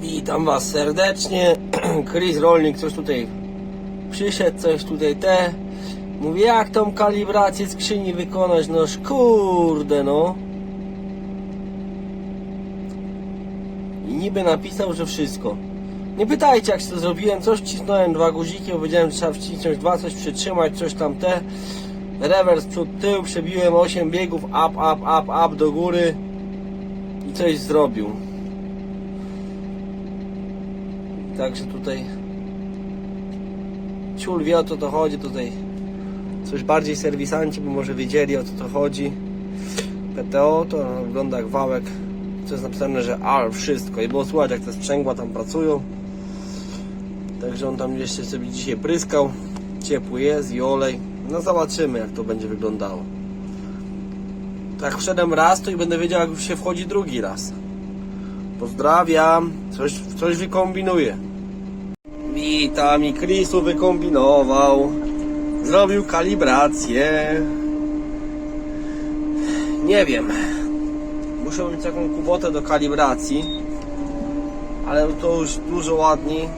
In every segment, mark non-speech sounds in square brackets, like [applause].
Witam Was serdecznie. [clears throat] Chris Rolnik coś tutaj przyszedł, coś tutaj te. Mówię, jak tą kalibrację skrzyni wykonać? Noż kurde, no. I niby napisał, że wszystko. Nie pytajcie, jak to zrobiłem. Coś wcisnąłem, dwa guziki, powiedziałem, że trzeba wcisnąć dwa, coś przytrzymać, coś tam te. Rewers przód, tył, przebiłem 8 biegów, up, up, up, up do góry. I coś zrobił. Także tutaj ciul wie o co to chodzi, tutaj coś bardziej serwisanci, bo może wiedzieli o co to chodzi. PTO to wygląda jak wałek, co jest napisane, że AL wszystko i było słychać jak te sprzęgła tam pracują. Także on tam jeszcze sobie dzisiaj pryskał. Ciepły jest i olej. No zobaczymy jak to będzie wyglądało. Tak wszedłem raz, to i będę wiedział jak się wchodzi drugi raz. Pozdrawiam. Coś, coś wykombinuję. Witam i Chrisu wykombinował. Zrobił kalibrację. Nie wiem. Muszę mieć taką kubotę do kalibracji. Ale to już dużo ładniej.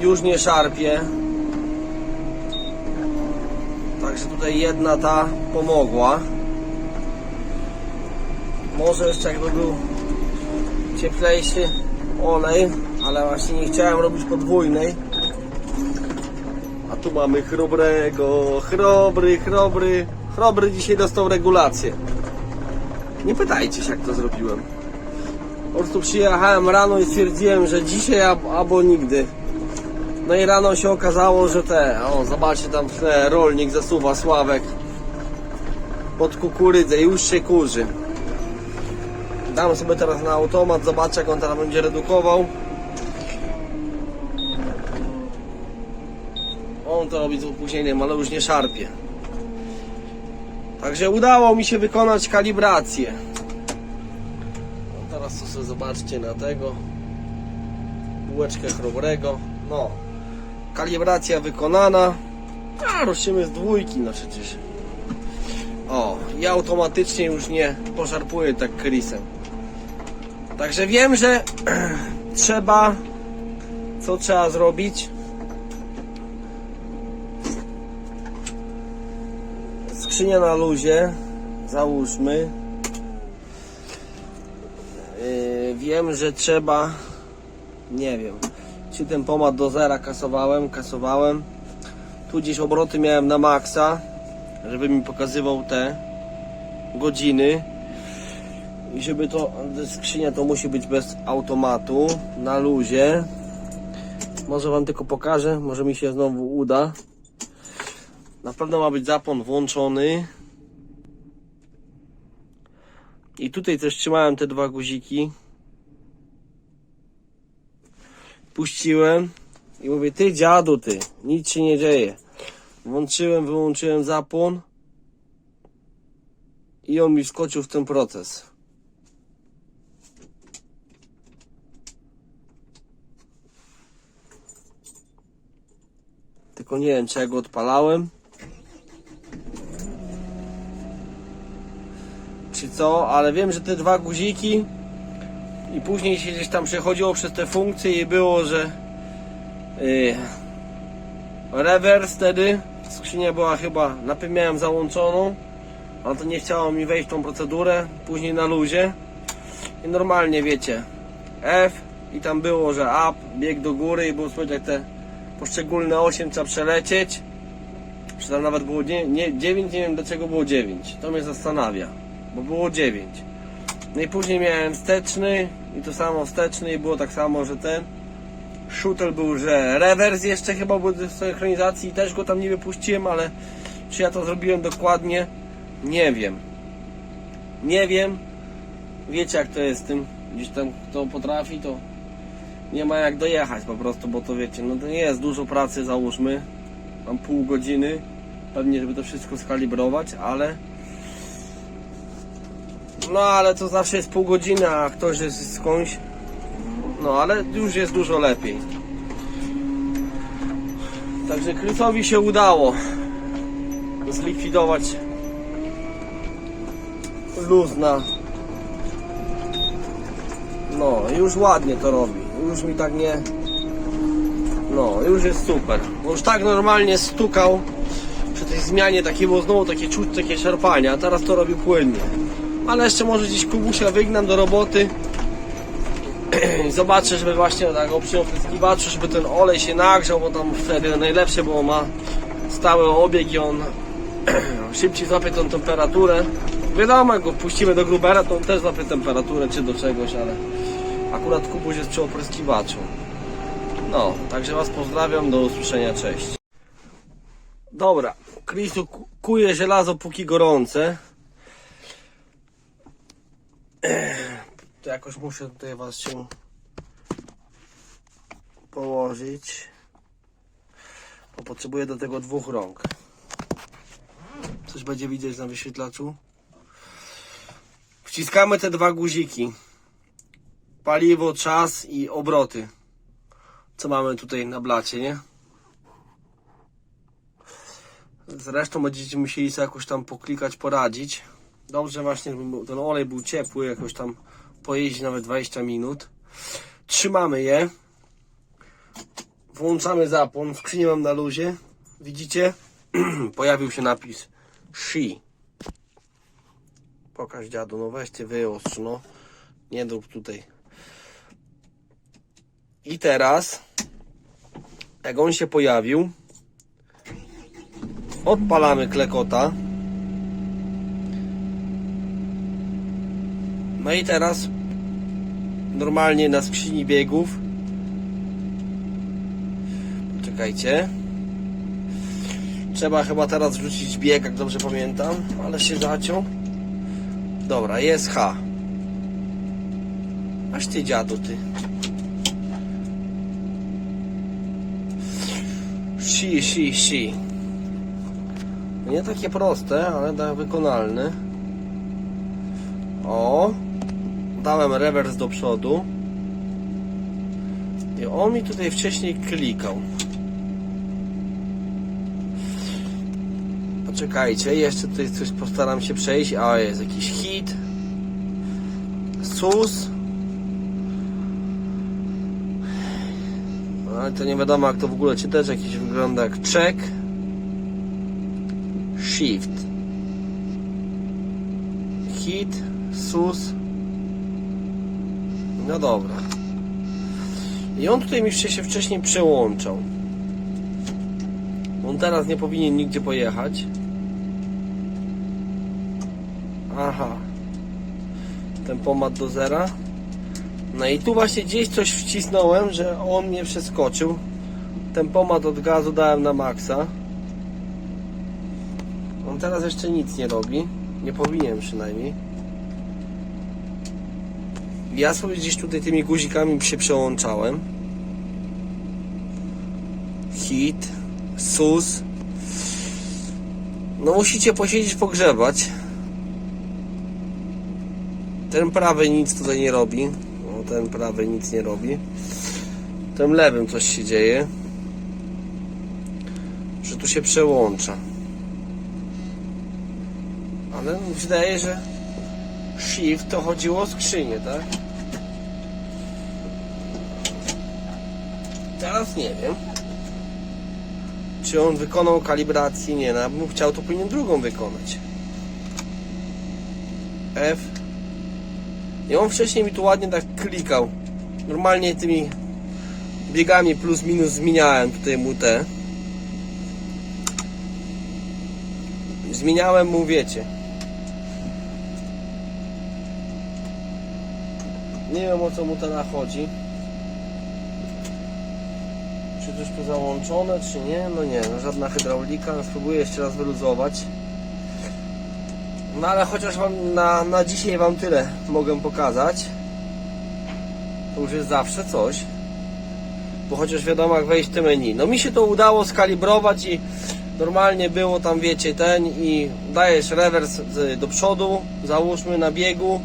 Już nie szarpie. Także tutaj jedna ta pomogła. Może jeszcze jakby był cieplejszy olej, ale właśnie nie chciałem robić podwójnej. A tu mamy chrobrego, chrobry, chrobry, chrobry dzisiaj dostał regulację. Nie pytajcie się jak to zrobiłem. Po prostu przyjechałem rano i stwierdziłem, że dzisiaj albo nigdy. No i rano się okazało, że te, o zobaczcie tam w tle rolnik zasuwa Sławek pod kukurydzę, już się kurzy. Dam sobie teraz na automat, zobaczę jak on teraz będzie redukował. On to robi z opóźnieniem, ale już nie szarpie. Także udało mi się wykonać kalibrację. No teraz to sobie zobaczcie na tego. Bułeczkę chrobrego. No. Kalibracja wykonana. A, ruszymy z dwójki, no przecież. O, i automatycznie już nie poszarpuję tak Chrisem. Także wiem, że [clears throat] trzeba. Co trzeba zrobić? Skrzynia na luzie. Załóżmy. Yy, wiem, że trzeba. Nie wiem. Czy ten pomad do zera kasowałem? Kasowałem. Tu gdzieś obroty miałem na maksa, żeby mi pokazywał te godziny. I żeby to, skrzynia to musi być bez automatu, na luzie. Może Wam tylko pokażę, może mi się znowu uda. Na pewno ma być zapłon włączony. I tutaj też trzymałem te dwa guziki. Puściłem i mówię, ty dziadu ty, nic się nie dzieje. Włączyłem, wyłączyłem zapłon i on mi wskoczył w ten proces. Tylko nie wiem, czy ja go odpalałem. Czy co, ale wiem, że te dwa guziki i później się gdzieś tam przechodziło przez te funkcje i było, że yy, rewers wtedy. Skrzynia była chyba, najpierw miałem załączoną, ale to nie chciało mi wejść w tą procedurę, później na luzie. I normalnie wiecie, F i tam było, że up, bieg do góry i było słychać te poszczególne 8 trzeba przelecieć, czy tam nawet było nie, nie, 9, nie wiem dlaczego było 9, to mnie zastanawia, bo było 9. No i później miałem wsteczny i to samo wsteczny i było tak samo, że ten shuttle był, że rewers jeszcze chyba był do synchronizacji i też go tam nie wypuściłem, ale czy ja to zrobiłem dokładnie? Nie wiem. Nie wiem. Wiecie jak to jest z tym, gdzieś tam kto potrafi to nie ma jak dojechać po prostu, bo to wiecie, no to nie jest dużo pracy załóżmy. Mam pół godziny pewnie, żeby to wszystko skalibrować, ale no ale to zawsze jest pół godziny, a ktoś jest skądś. No ale już jest dużo lepiej. Także Krysowi się udało zlikwidować luz na No, już ładnie to robi. Już mi tak nie... No, już jest super. Bo już tak normalnie stukał przy tej zmianie, takie było znowu takie czuć, takie szarpania, a teraz to robi płynnie. Ale jeszcze może gdzieś kubusia wygnam do roboty [clears throat] zobaczę, żeby właśnie tak o przy opryskiwaczu, żeby ten olej się nagrzał, bo tam wtedy najlepsze, bo ma stały obieg i on [clears throat] szybciej złapie tą temperaturę. Wiadomo, jak go puścimy do grubera, to on też złapie temperaturę czy do czegoś, ale akurat kubuś jest przy opryskiwaczu. No, także Was pozdrawiam, do usłyszenia, cześć. Dobra, Krisu ku- kuje żelazo póki gorące. To jakoś muszę tutaj Was się położyć. Bo potrzebuję do tego dwóch rąk. Coś będzie widzieć na wyświetlaczu. Wciskamy te dwa guziki. Paliwo, czas i obroty. Co mamy tutaj na blacie, nie? Zresztą będziecie musieli sobie jakoś tam poklikać, poradzić. Dobrze właśnie, żeby ten olej był ciepły, jakoś tam pojeździć nawet 20 minut. Trzymamy je. Włączamy zapłon. Skrzynię mam na luzie. Widzicie? [clears throat] Pojawił się napis She. Pokaż dziadu, no weź ty wyostrz, no. Nie drób tutaj. I teraz, jak on się pojawił, odpalamy klekota. No i teraz normalnie na skrzyni biegów. Czekajcie. Trzeba chyba teraz wrzucić bieg, jak dobrze pamiętam, ale się zaciął. Dobra, jest H. Aż ty dziadu, ty. Si, si, si. Nie takie proste, ale tak wykonalne. O! Dałem rewers do przodu. I on mi tutaj wcześniej klikał. Poczekajcie, jeszcze tutaj coś postaram się przejść. A jest jakiś hit. Sus. Ale to nie wiadomo jak to w ogóle czytać. Jakiś wygląda jak check. Shift. Hit. Sus. No dobra. I on tutaj mi się wcześniej przełączał. On teraz nie powinien nigdzie pojechać. Aha. Tempomat do zera. No i tu właśnie gdzieś coś wcisnąłem, że on mnie przeskoczył. Tempomat od gazu dałem na maksa. On teraz jeszcze nic nie robi. Nie powinien przynajmniej. Ja sobie gdzieś tutaj tymi guzikami się przełączałem. Hit, sus. No musicie posiedzieć, pogrzebać. Ten prawy nic tutaj nie robi. Ten prawy nic nie robi. Tym lewym coś się dzieje. Że tu się przełącza. Ale wydaje, że shift to chodziło o skrzynię, tak? Teraz nie wiem. Czy on wykonał kalibrację? Nie, no, jakbym chciał, to powinien drugą wykonać. F. I on wcześniej mi tu ładnie tak klikał. Normalnie tymi biegami plus minus zmieniałem tutaj mu te. Zmieniałem mu, wiecie. Nie wiem o co mu teraz chodzi. Czy coś tu załączone, czy nie? No nie, no żadna hydraulika. No spróbuję jeszcze raz wyluzować. No ale chociaż wam na, na dzisiaj wam tyle mogę pokazać. To już jest zawsze coś. Bo chociaż wiadomo jak wejść w te menu. No mi się to udało skalibrować i normalnie było tam wiecie ten i dajesz rewers do przodu, załóżmy na biegu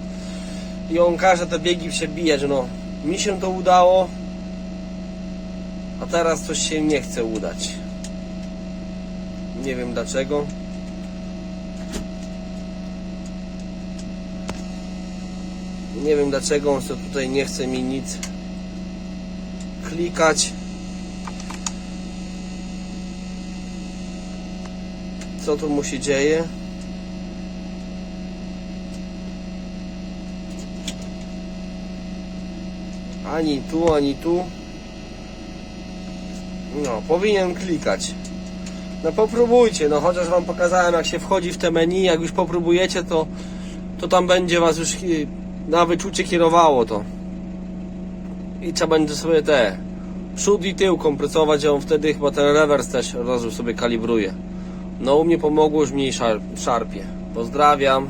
i on każe te biegi przebijać. No mi się to udało. A teraz coś się nie chce udać. Nie wiem dlaczego. Nie wiem dlaczego on sobie tutaj nie chce mi nic klikać. Co tu mu się dzieje? Ani tu, ani tu. No, powinien klikać. No popróbujcie, no chociaż wam pokazałem jak się wchodzi w te menu, jak już popróbujecie to, to tam będzie was już y, na wyczucie kierowało to. I trzeba będzie sobie te przód i tył kompresować, a on wtedy chyba ten rewers też razu sobie kalibruje. No u mnie pomogło już mniej szar- szarpie. Pozdrawiam.